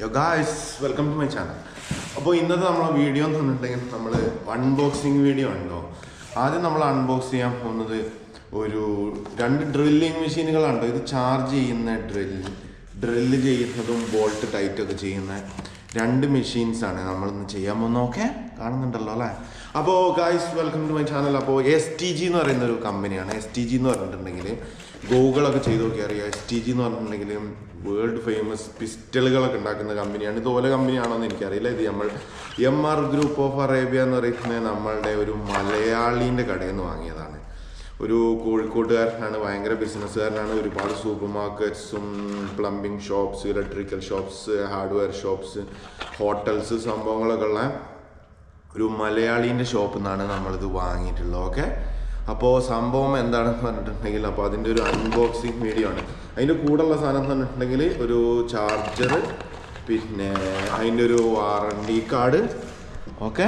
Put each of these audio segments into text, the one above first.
Yo guys welcome to my channel അപ്പോൾ ഇന്നത്തെ നമ്മളെ വീഡിയോ എന്ന് പറഞ്ഞിട്ടുണ്ടെങ്കിൽ നമ്മൾ അൺബോക്സിങ് വീഡിയോ ഉണ്ടോ? ആദ്യം നമ്മൾ അൺബോക്സ് ചെയ്യാൻ പോകുന്നത് ഒരു രണ്ട് ഡ്രില്ലിങ് മെഷീനുകളാണ് ഇത് ചാർജ് ചെയ്യുന്ന ഡ്രിൽ ഡ്രില്ല് ചെയ്യുന്നതും ബോൾട്ട് ടൈറ്റ് ഒക്കെ ചെയ്യുന്ന രണ്ട് മെഷീൻസ് ആണ് നമ്മളിന്ന് ചെയ്യാൻ പോകുന്ന ഓക്കെ കാണുന്നുണ്ടല്ലോ അല്ലേ? അപ്പോൾ guys welcome to my channel അപ്പോൾ എസ് ടി ജി എന്ന് പറയുന്ന ഒരു കമ്പനിയാണ് എസ് ടി ജി എന്ന് പറഞ്ഞിട്ടുണ്ടെങ്കിൽ ഗൂഗിളൊക്കെ ചെയ്ത് നോക്കി അറിയാം. എസ് ടി ജി എന്ന് പറഞ്ഞിട്ടുണ്ടെങ്കിൽ വേൾഡ് ഫേമസ് പിസ്റ്റലുകളൊക്കെ ഉണ്ടാക്കുന്ന കമ്പനിയാണ് ഇതുപോലെ കമ്പനിയാണോ എന്ന് എനിക്കറിയില്ല. ഇത് നമ്മൾ M R group of Arabia എന്ന് പറയുന്നത് നമ്മളുടെ ഒരു മലയാളീന്റെ കടയിൽ നിന്ന് വാങ്ങിയതാണ്. ഒരു കോഴിക്കോട്ടുകാരനാണ് ഭയങ്കര ബിസിനസ്സുകാരനാണ് ഒരുപാട് super മാർക്കറ്റ്സും plumbing shops electrical shops hardware shops hotels സംഭവങ്ങളൊക്കെ ഉള്ള ഒരു മലയാളീന്റെ ഷോപ്പിൽ നിന്നാണ് നമ്മളിത് വാങ്ങിയിട്ടുള്ളത് ഓക്കെ അപ്പോൾ സംഭവം എന്താണെന്ന് പറഞ്ഞിട്ടുണ്ടെങ്കിൽ അപ്പോൾ അതിന്റെ ഒരു അൺബോക്സിങ് വീഡിയോ ആണ്. അതിന്റെ കൂടെയുള്ള സാധനം എന്ന് പറഞ്ഞിട്ടുണ്ടെങ്കിൽ ഒരു ചാർജർ പിന്നെ അതിന്റെ ഒരു വാറണ്ടി കാർഡ് ഓക്കെ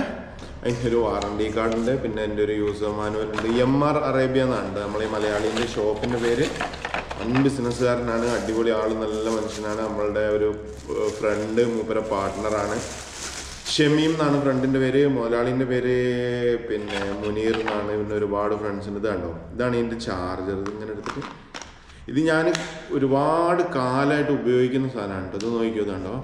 അതിന്റെ ഒരു വാറണ്ടി കാർഡുണ്ട് പിന്നെ എന്റെ ഒരു യൂസർ മാനുവൽ ഉണ്ട്. എം ആർ അറേബ്യ എന്നാണ് നമ്മളെ മലയാളീന്റെ ഷോപ്പിന്റെ പേര്. വൻ ബിസിനസ്സുകാരനാണ് അടിപൊളി ആൾ നല്ല മനുഷ്യനാണ്. നമ്മളുടെ ഒരു ഫ്രണ്ട് മൂപ്പര പാർട്ട്ണറാണ് ഷമീം എന്നാണ് ഫ്രണ്ടിന്റെ പേര്. മുതലാളിന്റെ പേര് പിന്നെ മുനീർ എന്നാണ്. പിന്നെ ഒരുപാട് ഫ്രണ്ട്സിന് കണ്ടോ? ഇതാണ് ഇതിന്റെ ചാർജർ ഇങ്ങനെ എടുത്തിട്ട്. ഇത് ഞാൻ ഒരുപാട് കാലമായിട്ട് ഉപയോഗിക്കുന്ന സാധനമാണ് കേട്ടോ. ഇത് നോക്കിയോ ഇതുണ്ടോ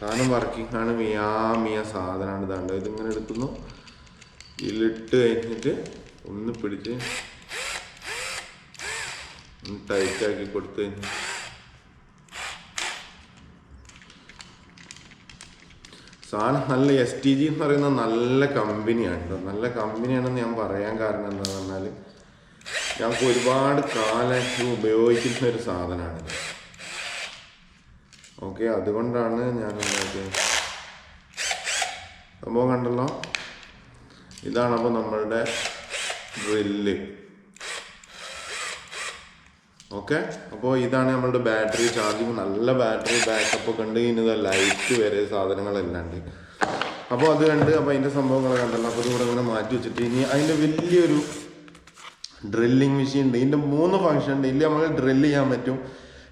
സാധനം വർക്കിംഗ് ആണ് മിയാ മിയ സാധനമാണ് ഇതാണ്ട് ഇതിങ്ങനെ എടുക്കുന്നു. ഇലിട്ട് കഴിഞ്ഞിട്ട് ഒന്ന് പിടിച്ച് ഒന്ന് ടൈറ്റാക്കി കൊടുത്ത് സാധനം നല്ല എസ് ടി ജി എന്ന് പറയുന്ന നല്ല കമ്പനിയാണ് നല്ല കമ്പനിയാണെന്ന് ഞാൻ പറയാൻ കാരണം എന്താണെന്ന് പറഞ്ഞാൽ ഞങ്ങൾക്ക് ഒരുപാട് കാലം ഉപയോഗിക്കുന്ന ഒരു സാധനമാണിത് ഓക്കെ അതുകൊണ്ടാണ് ഞാൻ ഉണ്ടാക്കിയത് സംഭവം കണ്ടല്ലോ? ഇതാണ് അപ്പോൾ നമ്മളുടെ ഡ്രില്ല് ഓക്കെ അപ്പോൾ ഇതാണ് നമ്മളുടെ ബാറ്ററി ചാർജിങ് നല്ല ബാറ്ററി ബാക്കപ്പ് ഒക്കെ ഉണ്ട്. ഇനി ലൈറ്റ് വരെ സാധനങ്ങളെല്ലാം ഉണ്ട്. അപ്പോൾ അത് കണ്ട് അപ്പോൾ അതിന്റെ സംഭവങ്ങൾ കണ്ടല്ലോ. അപ്പോൾ ഇതിവിടെ ഇങ്ങനെ മാറ്റി വെച്ചിട്ട് ഇനി അതിന്റെ വലിയൊരു ഡ്രില്ലിങ് മെഷീൻ ഉണ്ട്. ഇതിന്റെ മൂന്ന് ഫംഗ്ഷൻ ഉണ്ട്. ഇതിൽ നമുക്ക് ഡ്രില്ല് ചെയ്യാൻ പറ്റും.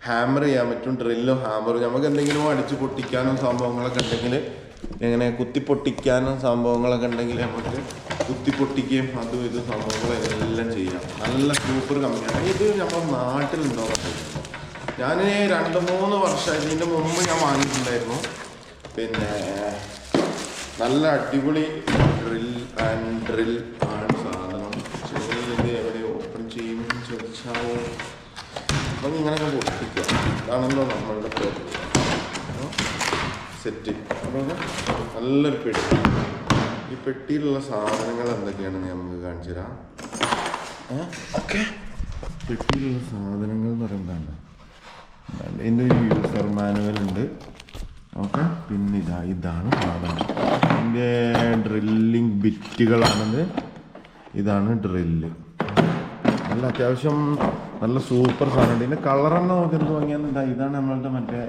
ഹാമർ ചെയ്യാൻ പറ്റും ഡ്രില്ലും ഹാമറും നമുക്ക് എന്തെങ്കിലും അടിച്ചു പൊട്ടിക്കാനും സംഭവങ്ങളൊക്കെ ഉണ്ടെങ്കിൽ എങ്ങനെ കുത്തി പൊട്ടിക്കാനും സംഭവങ്ങളൊക്കെ ഉണ്ടെങ്കിൽ നമുക്ക് കുത്തി പൊട്ടിക്കുകയും അതും ഇത് സംഭവങ്ങളെല്ലാം ചെയ്യാം. നല്ല സൂപ്പർ കമ്പനിയാണ് ഇത് നമ്മുടെ നാട്ടിലുണ്ടോ? ഞാൻ രണ്ട് മൂന്ന് വർഷം ഇതിന്റെ മുമ്പ് ഞാൻ വാങ്ങിയിട്ടുണ്ടായിരുന്നു. പിന്നെ നല്ല അടിപൊളി ഡ്രിൽ ആൻഡ് ഡ്രിൽ ആണ് സാധനം. ഇത് എവിടെ ഓപ്പൺ ചെയ്യുമെന്ന് ചോദിച്ചാൽ അപ്പം ഇങ്ങനെയൊക്കെ പൊട്ടിക്കുക. അതാണല്ലോ നമ്മളുടെ സെറ്റ് അപ്പോൾ നല്ലൊരു പെട്ടി. ഈ പെട്ടിയിലുള്ള സാധനങ്ങൾ എന്തൊക്കെയാണെന്ന് ഞാൻ നമുക്ക് കാണിച്ചു തരാം. ഓക്കെ. പെട്ടിയിലുള്ള സാധനങ്ങൾ എന്ന് പറയുന്നതാണ് എന്റെ ഒരു യൂസർ മാനുവൽ ഉണ്ട്. ഓക്കെ. പിന്നെ ഇതാ ഇതാണ് സാധനം. എന്റെ ഡ്രില്ലിങ് ബിറ്റുകളാണത്. ഇതാണ് ഡ്രില്ല്. നല്ല അത്യാവശ്യം നല്ല സൂപ്പർ സാധനമുണ്ട്. ഇതിന്റെ കളർ തന്നെ നമുക്ക് എന്ത് വാങ്ങിയാൽ ഇതാണ് നമ്മളുടെ മറ്റേ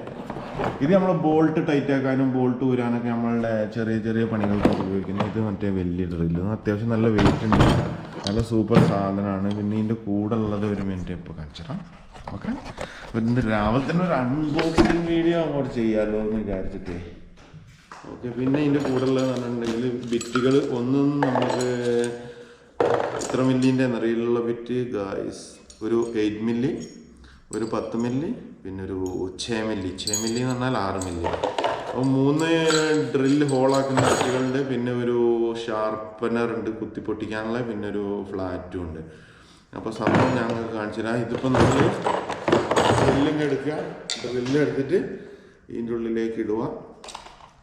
ഇത് നമ്മൾ ബോൾട്ട് ടൈറ്റ് ആക്കാനും ബോൾട്ട് ഊരാനൊക്കെ നമ്മളുടെ ചെറിയ ചെറിയ പണികൾക്കൊക്കെ ഉപയോഗിക്കുന്നത് ഇത് മറ്റേ വലിയ ഡ്രില്ല് അത്യാവശ്യം നല്ല വെയിറ്റ് ഉണ്ട്. നല്ല സൂപ്പർ സാധനമാണ്. പിന്നെ ഇതിന്റെ കൂടെ ഉള്ളത് ഒരു മിനിറ്റ് ഇപ്പോൾ കാണിച്ചിടാം ഓക്കെ ഇന്ന് രാവിലെ തന്നെ ഒരു അൺബോക്സിങ് വീഡിയോ അങ്ങോട്ട് ചെയ്യാമല്ലോ എന്ന് വിചാരിച്ചിട്ടേ. ഓക്കെ പിന്നെ ഇതിന്റെ കൂടെ ഉള്ളതെന്ന് പറഞ്ഞിട്ടുണ്ടെങ്കിൽ ബിറ്റുകൾ ഒന്നും നമുക്ക് ഇത്ര മില്ലിന്റെ നിറയിലുള്ള ബിറ്റ് ഗായ്സ് ഒരു എയ്റ്റ് മില്ലി ഒരു പത്ത് മില്ലി പിന്നെ ഒരു ഛേ മില്ലി ഛേ മില്ലി എന്ന് പറഞ്ഞാൽ ആറ് മില്ലി അപ്പോൾ മൂന്ന് ഡ്രില്ല് ഹോളാക്കുന്ന കുട്ടികളുണ്ട് പിന്നെ ഒരു ഷാർപ്പനർ ഉണ്ട് കുത്തി പൊട്ടിക്കാനുള്ള പിന്നെ ഒരു ഫ്ലാറ്റും ഉണ്ട്. അപ്പോൾ സംഭവം ഞങ്ങൾക്ക് കാണിച്ചു തരാം. ഇതിപ്പോൾ നമ്മൾ ഡ്രില്ലിങ് എടുക്കുക. ഡ്രില്ല് എടുത്തിട്ട് ഇതിന്റെ ഉള്ളിലേക്ക് ഇടുക.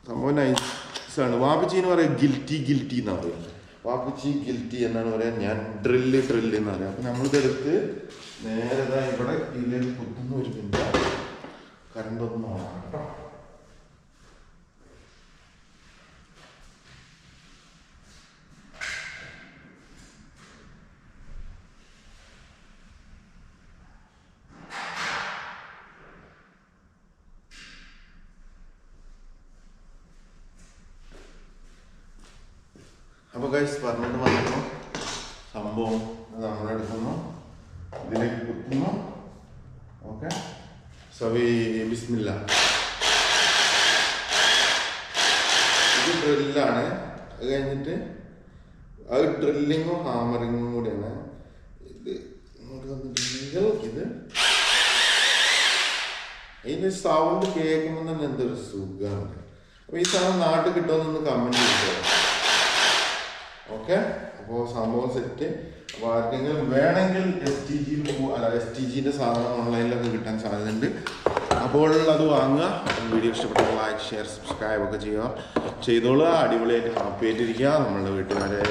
സംഭവം നൈസാണ് വാപ്പച്ചീന്ന് പറയുക പറയാം ഗിൽറ്റി ഗിൽറ്റി എന്നാണ് പറയുന്നത്. വാപ്പച്ചി ഗിൽറ്റി എന്നാണ് പറയാൻ ഞാൻ ഡ്രില്ല് ഡ്രില്ല് എന്ന് പറയാം. അപ്പം നമ്മളിതെടുത്ത് നേരെ ഇവിടെ ഇതിലേക്ക് കുത്തുന്ന ഒരു മിനിറ്റ് കറണ്ട് ഒന്നും ഓണാണ് കേട്ടോ. അപ്പോൾ ഗൈസ് പറഞ്ഞിട്ട് വന്നപ്പോൾ സംഭവം നമ്മളെടുക്കുന്നു ഇതിലേക്ക് കുത്തുന്നു. ഓക്കെ സവി ബിസ്മില്ല. ഇത് ഡ്രില്ലാണ് അത് കഴിഞ്ഞിട്ട് അത് ഡ്രില്ലിങ്ങും ഹാമറിങ്ങും കൂടിയാണ്. ഇത് ഇങ്ങോട്ട് വന്നിട്ടുണ്ടെങ്കിൽ ഇത്. സൗണ്ട് കേൾക്കുമ്പോൾ തന്നെ എന്തൊരു സുഖമാണ് അപ്പൊ ഈ സാധനം നാട്ടിൽ കിട്ടുമെന്നൊന്ന് കമന്റ് ചെയ്തോ. ഓക്കെ? അപ്പോൾ സംഭവം സെറ്റ് അപ്പോൾ ആർക്കെങ്കിലും വേണമെങ്കിൽ എസ് ടി ജിയിൽ അല്ല എസ് ടി ജിന്റെ സാധനം ഓൺലൈനിലൊക്കെ കിട്ടാൻ സാധ്യതയുണ്ട്. അപ്പോൾ അത് വാങ്ങുക. വീഡിയോ ഇഷ്ടപ്പെട്ട ലൈക്ക് ഷെയർ സബ്സ്ക്രൈബ് ഒക്കെ ചെയ്യുക. ചെയ്തോളുക. അടിപൊളിയായിട്ട് ഹാപ്പി ആയിട്ടിരിക്കുക. നമ്മളുടെ വീട്ടുകാരെ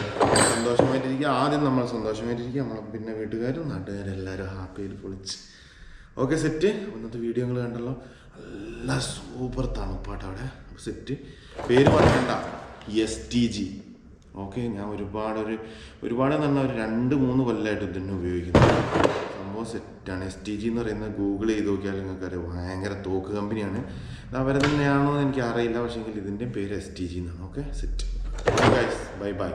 സന്തോഷമായിട്ടിരിക്കുക. ആദ്യം നമ്മൾ സന്തോഷമായിട്ടിരിക്കുക. നമ്മൾ പിന്നെ വീട്ടുകാരും നാട്ടുകാരും എല്ലാവരും ഹാപ്പിയായിട്ട് പൊളിച്ച്. ഓക്കെ സെറ്റ് ഇന്നത്തെ വീഡിയോ നിങ്ങൾ കണ്ടല്ലോ. നല്ല സൂപ്പർ തണുപ്പാട്ടവിടെ. സെറ്റ് പേര് പറയണ്ട. എസ് ടി ജി ഓക്കെ ഞാൻ ഒരുപാട് ഒരു ഒരുപാട് നല്ല ഒരു രണ്ട് മൂന്ന് കൊല്ലമായിട്ട് ഇതിനെ ഉപയോഗിക്കുന്നു. സംഭവം സെറ്റാണ് എസ് ടി ജി എന്ന് പറയുന്നത് ഗൂഗിൾ ചെയ്ത് നോക്കിയാൽ നിങ്ങൾക്ക് അറിയാം ഭയങ്കര തോക്ക് കമ്പനിയാണ്. ഇത് അവരെ തന്നെയാണോ എനിക്ക് അറിയില്ല പക്ഷേ ഇതിന്റെ പേര് എസ് ടി ജി എന്നാണ്. Okay set bye bye